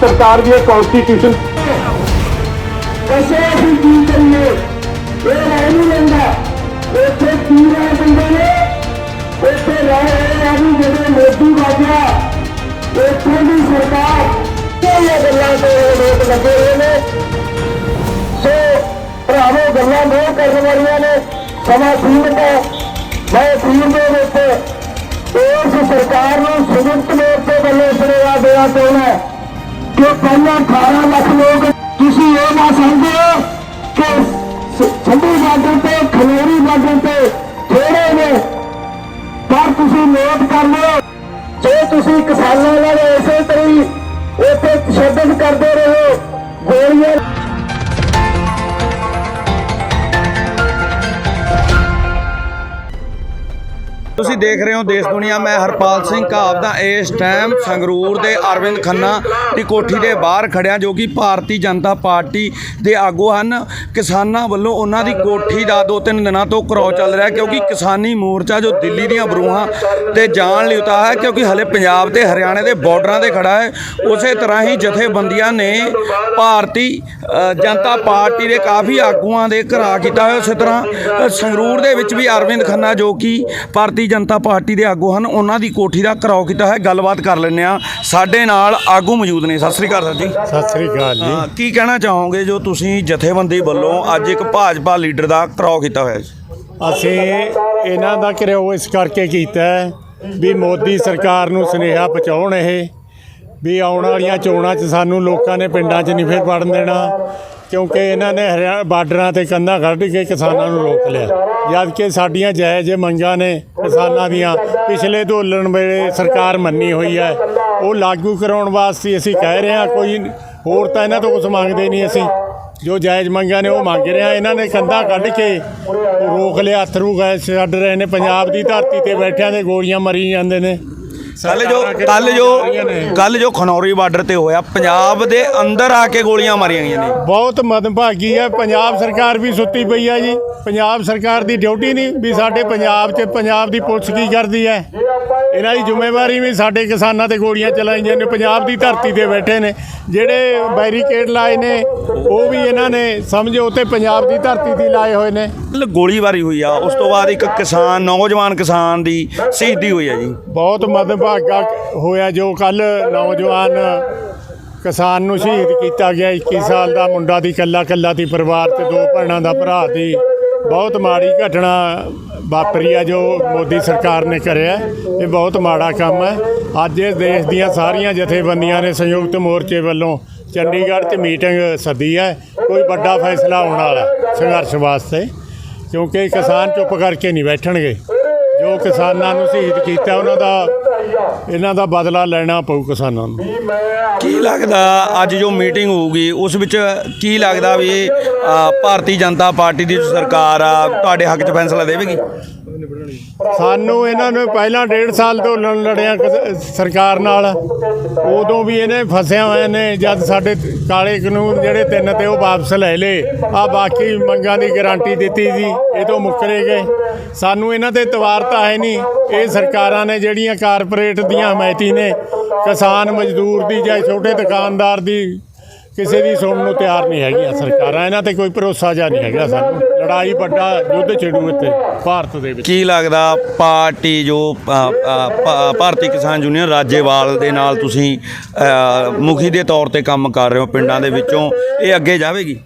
ਸਰਕਾਰ ਦੀ ਕਨਸਟੀਟਿਊਸ਼ਨ ਐਸੇ ਅਸੀਂ ਕੀ ਕਰੀਏ? ਇਹ ਰਹਿ ਨਹੀਂ ਲੈਂਦਾ ਇੱਥੇ ਕੀ ਰਹਿ ਬੰਦੇ ਨੇ? ਇੱਥੇ ਰਹਿ ਰਹੇ ਆ ਵੀ ਜਿਹੜੇ ਮੋਦੀ ਵਾਜਿਆ ਇੱਥੇ ਦੀ ਸਰਕਾਰ ਇਹ ਗੱਲਾਂ ਤੋਂ ਇਹ ਲੋਕ ਲੱਗੇ ਹੋਏ ਨੇ? ਸੋ ਭਰਾਵੋ, ਗੱਲਾਂ ਬਹੁਤ ਕਰਨ ਵਾਲੀਆਂ ਨੇ। ਸਮਾਂ ਸੀਮਤ ਹੈ। ਮੈਂ ਅਖੀਰ ਦੇ ਵਿੱਚ ਇਸ ਸਰਕਾਰ ਨੂੰ ਸੰਯੁਕਤ ਮੋਰਚੇ ਵੱਲੋਂ ਸੁਨੇਹਾ ਦੇਣਾ ਚਾਹੁੰਦਾ ਕਿ ਪਹਿਲਾਂ 18 ਲੱਖ ਲੋਕ ਤੁਸੀਂ ਇਹ ਨਾ ਸਮਝਦੇ ਹੋ ਕਿ ਸ- ਬਾਰਡਰ ਤੇ, ਖਨੇਰੀ ਬਾਰਡਰ ਤੇ ਥੋੜੇ ਨੇ। ਪਰ ਤੁਸੀਂ ਨੋਟ ਕਰ ਲਓ, ਜੇ ਤੁਸੀਂ ਕਿਸਾਨਾਂ ਨਾਲ ਇਸੇ ਤਰ੍ਹਾਂ ਹੀ ਇੱਥੇ ਤਸ਼ੱਦਦ ਕਰਦੇ ਰਹੋ ਦੇਖ ਰਹੇ ਹੋ ਦੇਸ਼ ਦੁਨੀਆ, ਮੈਂ ਹਰਪਾਲ ਸਿੰਘ ਘਾਵ ਦਾ ਇਸ ਟਾਈਮ ਸੰਗਰੂਰ ਦੇ ਅਰਵਿੰਦ ਖੰਨਾ ਦੀ ਕੋਠੀ ਦੇ ਬਾਹਰ ਖੜਿਆ ਜੋ ਕਿ ਭਾਰਤੀ ਜਨਤਾ ਪਾਰਟੀ ਦੇ ਆਗੂ ਹਨ। ਕਿਸਾਨਾਂ ਵੱਲੋਂ ਉਹਨਾਂ ਦੀ ਕੋਠੀ ਦਾ ਦੋ ਤਿੰਨ ਦਿਨਾਂ ਤੋਂ ਘਰੋ ਚੱਲ ਰਿਹਾ ਕਿਉਂਕਿ ਕਿਸਾਨੀ ਮੋਰਚਾ ਜੋ ਦਿੱਲੀ ਦੀਆਂ ਬਰੂਹਾਂ ਤੇ ਜਾਣ ਲਈ ਉਤਾ ਹੈ ਕਿਉਂਕਿ ਹਲੇ ਪੰਜਾਬ ਤੇ ਹਰਿਆਣੇ ਦੇ ਬਾਰਡਰਾਂ ਤੇ ਖੜਾ ਹੈ। ਉਸੇ ਤਰ੍ਹਾਂ ਹੀ ਜਥੇਬੰਦੀਆਂ ਨੇ ਭਾਰਤੀ ਜਨਤਾ ਪਾਰਟੀ ਦੇ ਕਾਫੀ ਆਗੂਆਂ ਦੇ ਘਰਾ ਕੀਤਾ ਹੋਇਆ। ਉਸੇ ਤਰ੍ਹਾਂ ਸੰਗਰੂਰ ਦੇ ਵਿੱਚ ਵੀ ਅਰਵਿੰਦ ਖੰਨਾ ਜੋ ਕਿ ਭਾਰਤੀ ਜਨਤਾ ਪਾਰਟੀ ਦੇ ਆਗੂ ਹਨ ਉਹਨਾਂ ਦੀ ਕੋਠੀ ਦਾ ਘਰਾਓ ਕੀਤਾ ਹੈ। ਗੱਲਬਾਤ ਕਰ ਲੈਂਦੇ ਆ ਸਾਡੇ ਨਾਲ ਆਗੂ ਮੌਜੂਦ ਨੇ। ਸਤਿ ਸ੍ਰੀ ਅਕਾਲ ਸਰ ਜੀ। ਸਤਿ ਸ੍ਰੀ ਅਕਾਲ ਜੀ। ਕੀ ਕਹਿਣਾ ਚਾਹੋਗੇ ਜੋ ਤੁਸੀਂ ਜਥੇਬੰਦੀ ਵੱਲੋਂ ਅੱਜ ਇੱਕ ਭਾਜਪਾ ਲੀਡਰ ਦਾ ਘਰਾਓ ਕੀਤਾ ਹੋਇਆ ਜੀ? ਅਸੀਂ ਇਹਨਾਂ ਦਾ ਘਿਰਾਓ ਇਸ ਕਰਕੇ ਕੀਤਾ ਹੈ ਵੀ ਮੋਦੀ ਸਰਕਾਰ ਨੂੰ ਸੁਨੇਹਾ ਪਹੁੰਚਾਉਣ ਇਹ ਵੀ ਆਉਣ ਵਾਲੀਆਂ ਚੋਣਾਂ 'ਚ ਸਾਨੂੰ ਲੋਕਾਂ ਨੇ ਪਿੰਡਾਂ 'ਚ ਨਹੀਂ ਫਿਰ ਵੜਨ ਦੇਣਾ। ਕਿਉਂਕਿ ਇਹਨਾਂ ਨੇ ਹਰਿਆ, ਬਾਰਡਰਾਂ ਤੇ ਕੰਧਾਂ ਕੱਢ ਕੇ ਕਿਸਾਨਾਂ ਨੂੰ ਰੋਕ ਲਿਆ। ਜਦ ਕਿ ਸਾਡੀਆਂ ਜਾਇਜ਼ ਮੰਗਾਂ ਨੇ ਕਿਸਾਨਾਂ ਦੀਆਂ। ਪਿਛਲੇ ਅੰਦੋਲਨ ਵੇਲੇ ਸਰਕਾਰ ਮੰਨੀ ਹੋਈ ਹੈ। ਉਹ ਲਾਗੂ ਕਰਾਉਣ ਵਾਸਤੇ ਅਸੀਂ ਕਹਿ ਰਹੇ ਹਾਂ, ਕੋਈ ਹੋਰ ਤਾਂ ਇਹਨਾਂ ਤੋਂ ਕੁਝ ਮੰਗਦੇ ਨਹੀਂ ਅਸੀਂ। ਜੋ ਜਾਇਜ਼ ਮੰਗਾਂ ਨੇ ਉਹ ਮੰਗ ਰਿਹਾ ਇਹਨਾਂ ਨੇ ਕੰਧਾਂ ਕੱਢ ਕੇ ਰੋਕ ਲਿਆ ਅਥਰੂ ਗੈਸ ਛੱਡ ਰਹੇ ਨੇ। ਪੰਜਾਬ ਦੀ ਧਰਤੀ ਤੇ ਬੈਠਿਆਂ ਦੇ ਗੋਲੀਆਂ ਮਰੀ ਜਾਂਦੇ ਨੇ। ਕੱਲ ਜੋ ਕੱਲ ਜੋ ਕੱਲ ਜੋ ਖਨੌਰੀ ਬਾਰਡਰ ਤੇ ਹੋਇਆ ਪੰਜਾਬ ਦੇ ਅੰਦਰ ਆ ਕੇ ਗੋਲੀਆਂ ਮਾਰੀਆਂ ਗਈਆਂ ਨੇ। ਬਹੁਤ ਮਦਭਾਗੀ ਹੈ ਪੰਜਾਬ ਸਰਕਾਰ ਵੀ ਸੁੱਤੀ ਪਈ ਹੈ ਜੀ। ਪੰਜਾਬ ਸਰਕਾਰ ਦੀ ਡਿਊਟੀ ਨਹੀਂ ਵੀ ਸਾਡੇ ਪੰਜਾਬ 'ਚ ਪੰਜਾਬ ਦੀ ਪੁਲਿਸ ਕੀ ਕਰਦੀ ਹੈ। ਇਹਨਾਂ ਦੀ ਜ਼ਿੰਮੇਵਾਰੀ ਵੀ ਸਾਡੇ ਕਿਸਾਨਾਂ ਤੇ ਗੋਲੀਆਂ ਚਲਾਈਆਂ ਨੇ ਪੰਜਾਬ ਦੀ ਧਰਤੀ ਤੇ ਬੈਠੇ ਨੇ। ਜਿਹੜੇ ਬੈਰੀਕੇਡ ਲਾਏ ਨੇ ਉਹ ਵੀ ਇਹਨਾਂ ਨੇ ਸਮਝੋ ਤੇ ਪੰਜਾਬ ਦੀ ਧਰਤੀ ਤੇ ਲਾਏ ਹੋਏ ਨੇ। ਗੋਲੀਬਾਰੀ ਹੋਈ ਆ ਉਸ ਤੋਂ ਬਾਅਦ ਇੱਕ ਕਿਸਾਨ ਨੌਜਵਾਨ ਕਿਸਾਨ ਦੀ ਸ਼ਹੀਦੀ ਹੋਈ ਆ ਜੀ। ਬਹੁਤ ਮਦਭਾਗਾ ਹੋਇਆ ਜੋ ਕੱਲ ਨੌਜਵਾਨ ਕਿਸਾਨ ਨੂੰ ਸ਼ਹੀਦ ਕੀਤਾ ਗਿਆ 21 ਸਾਲ ਦਾ ਮੁੰਡਾ ਦੀ ਕੱਲਾ ਕੱਲਾ ਦੀ ਪਰਿਵਾਰ ਤੇ ਦੋ ਭੈਣਾਂ ਦਾ ਭਰਾ ਦੀ ਬਹੁਤ ਮਾੜੀ ਘਟਨਾ ਵਾਪਰੀ ਆ ਜੋ ਮੋਦੀ ਸਰਕਾਰ ਨੇ ਕਰਿਆ। ਇਹ ਬਹੁਤ ਮਾੜਾ ਕੰਮ ਹੈ। ਅੱਜ ਇਸ ਦੇਸ਼ ਦੀਆਂ ਸਾਰੀਆਂ ਜਥੇਬੰਦੀਆਂ ਨੇ ਸੰਯੁਕਤ ਮੋਰਚੇ ਵੱਲੋਂ ਚੰਡੀਗੜ੍ਹ 'ਚ ਮੀਟਿੰਗ ਸੱਦੀ ਹੈ। ਕੋਈ ਵੱਡਾ ਫੈਸਲਾ ਆਉਣ ਵਾਲਾ ਸੰਘਰਸ਼ ਵਾਸਤੇ, ਕਿਉਂਕਿ ਕਿਸਾਨ ਚੁੱਪ ਕਰਕੇ ਨਹੀਂ ਬੈਠਣਗੇ। ਜੋ ਕਿਸਾਨਾਂ ਨੂੰ ਸ਼ਹੀਦ ਕੀਤਾ, ਉਹਨਾਂ ਦਾ ਇਹਨਾਂ ਦਾ ਬਦਲਾ ਲੈਣਾ ਪਊ ਕਿਸਾਨਾਂ ਨੂੰ। ਕੀ ਲੱਗਦਾ ਅੱਜ ਜੋ ਮੀਟਿੰਗ ਹੋਊਗੀ ਉਸ ਵਿੱਚ ਕੀ ਲੱਗਦਾ ਵੀ ਅ, ਭਾਰਤੀ ਜਨਤਾ ਪਾਰਟੀ ਦੀ ਜੋ ਸਰਕਾਰ ਆ ਤੁਹਾਡੇ ਹੱਕ 'ਚ ਫੈਸਲਾ ਦੇਵੇਗੀ? ਸਾਨੂੰ ਇਹਨਾਂ ਨੂੰ ਪਹਿਲਾਂ ਡੇਢ ਸਾਲ ਤੋਂ ਲੜ ਲੜਿਆ ਸਰਕਾਰ ਨਾਲ। ਉਦੋਂ ਵੀ ਇਹਨੇ ਫਸਿਆ ਹੋਏ ਨੇ, ਜਦ ਸਾਡੇ ਕਾਲੇ ਕਾਨੂੰਨ ਜਿਹੜੇ ਤਿੰਨ ਤੇ ਉਹ ਵਾਪਸ ਲੈ ਲਏ। ਆ ਬਾਕੀ ਮੰਗਾਂ ਦੀ ਗਾਰੰਟੀ ਦਿੱਤੀ ਸੀ ਇਹ ਤੋਂ ਮੁੱਕਰੇ ਗਏ। ਸਾਨੂੰ ਇਹਨਾਂ ਤੇ ਤਵਾਰ ਤਾਂ ਹੈ ਨਹੀਂ। ਇਹ ਸਰਕਾਰਾਂ ਨੇ ਜਿਹੜੀਆਂ ਕਾਰਪੋਰੇਟ ਦੀਆਂ ਹਮਾਇਤੀ ਨੇ, ਕਿਸਾਨ ਮਜ਼ਦੂਰ ਦੀ ਜਾਂ ਛੋਟੇ ਦੁਕਾਨਦਾਰ ਦੀ, ਕਿਸੇ ਦੀ ਸੁਣਨ ਨੂੰ ਤਿਆਰ ਨਹੀਂ ਹੈਗੀਆਂ ਸਰਕਾਰਾਂ। ਇਹਨਾਂ ਤੇ ਕੋਈ ਭਰੋਸਾ ਜਾਂ ਨਹੀਂ ਹੈਗਾ ਸਾਨੂੰ। ਲੜਾਈ ਵੱਡਾ ਯੁੱਧ ਛਿੜੂ ਇੱਥੇ ਭਾਰਤ ਦੇ ਵਿੱਚ। ਕੀ ਲੱਗਦਾ ਪਾਰਟੀ ਜੋ ਅ, ਅ, ਭਾ- ਭਾਰਤੀ ਕਿਸਾਨ ਯੂਨੀਅਨ ਰਾਜੇਵਾਲ ਦੇ ਨਾਲ ਤੁਸੀਂ ਅ, ਮੁਖੀ ਦੇ ਤੌਰ ਤੇ ਕੰਮ ਕਰ ਰਹੇ ਹੋ ਪਿੰਡਾਂ ਦੇ ਵਿੱਚੋਂ ਇਹ ਅੱਗੇ ਜਾਵੇਗੀ?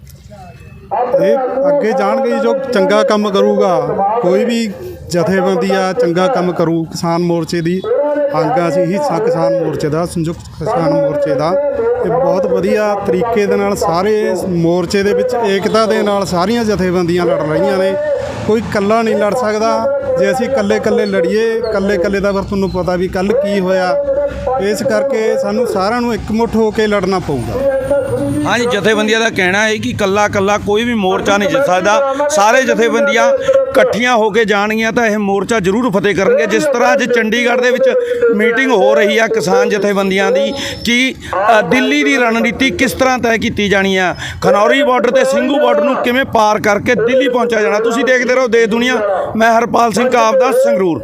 ਇਹ ਅੱਗੇ ਜਾਣਗੇ ਜੀ, ਜੋ ਚੰਗਾ ਕੰਮ ਕਰੂਗਾ ਕੋਈ ਵੀ ਜਥੇਬੰਦੀ ਆ, ਚੰਗਾ ਕੰਮ ਕਰੂ ਕਿਸਾਨ ਮੋਰਚੇ ਦੀ। ਅੰਗ ਆ ਅਸੀਂ ਹਿੱਸਾ ਕਿਸਾਨ ਮੋਰਚੇ ਦਾ, ਸੰਯੁਕਤ ਕਿਸਾਨ ਮੋਰਚੇ ਦਾ। ਇਹ ਬਹੁਤ ਵਧੀਆ ਤਰੀਕੇ ਦੇ ਨਾਲ ਸਾਰੇ ਮੋਰਚੇ ਦੇ ਵਿੱਚ ਏਕਤਾ ਦੇ ਨਾਲ ਸਾਰੀਆਂ ਜਥੇਬੰਦੀਆਂ ਲੜ ਰਹੀਆਂ ਨੇ। ਕੋਈ ਇਕੱਲਾ ਨਹੀਂ ਲੜ ਸਕਦਾ। ਜੇ ਅਸੀਂ ਇਕੱਲੇ ਇਕੱਲੇ ਲੜੀਏ, ਇਕੱਲੇ ਇਕੱਲੇ ਦਾ ਫਿਰ ਤੁਹਾਨੂੰ ਪਤਾ ਵੀ ਕੱਲ ਕੀ ਹੋਇਆ। ਇਸ ਕਰਕੇ ਸਾਨੂੰ ਸਾਰਿਆਂ ਨੂੰ ਇਕਮੁੱਠ ਹੋ ਕੇ ਲੜਨਾ ਪਊਗਾ। ਹਾਂਜੀ, ਜਥੇਬੰਦੀਆਂ ਦਾ ਕਹਿਣਾ ਹੈ ਕਿ ਕੱਲਾ ਕੱਲਾ ਕੋਈ ਵੀ ਮੋਰਚਾ ਨਹੀਂ ਜਿੱਤ ਸਕਦਾ। ਸਾਰੇ ਜਥੇਬੰਦੀਆਂ ਇਕੱਠੀਆਂ ਹੋ ਕੇ ਜਾਣਗੀਆਂ ਤਾਂ ਇਹ ਮੋਰਚਾ ਜ਼ਰੂਰ ਫਤਿਹ ਕਰਨਗੇ। ਜਿਸ ਤਰ੍ਹਾਂ ਅੱਜ ਚੰਡੀਗੜ੍ਹ ਦੇ ਵਿੱਚ ਮੀਟਿੰਗ ਹੋ ਰਹੀ ਆ ਕਿਸਾਨ ਜਥੇਬੰਦੀਆਂ ਦੀ ਕਿ ਦਿੱਲੀ ਦੀ ਰਣਨੀਤੀ ਕਿਸ ਤਰ੍ਹਾਂ ਤੈਅ ਕੀਤੀ ਜਾਣੀ ਆ? ਖਨੌਰੀ ਬਾਰਡਰ ਤੇ ਸਿੰਘੂ ਬਾਰਡਰ ਨੂੰ ਕਿਵੇਂ ਪਾਰ ਕਰਕੇ ਦਿੱਲੀ ਪਹੁੰਚਿਆ ਜਾਣਾ? ਤੁਸੀਂ ਦੇਖਦੇ ਰਹੋ ਦੇ ਦੁਨੀਆ। ਮੈਂ ਹਰਪਾਲ ਸਿੰਘ ਕਾਬ ਦਾ ਸੰਗਰੂਰ।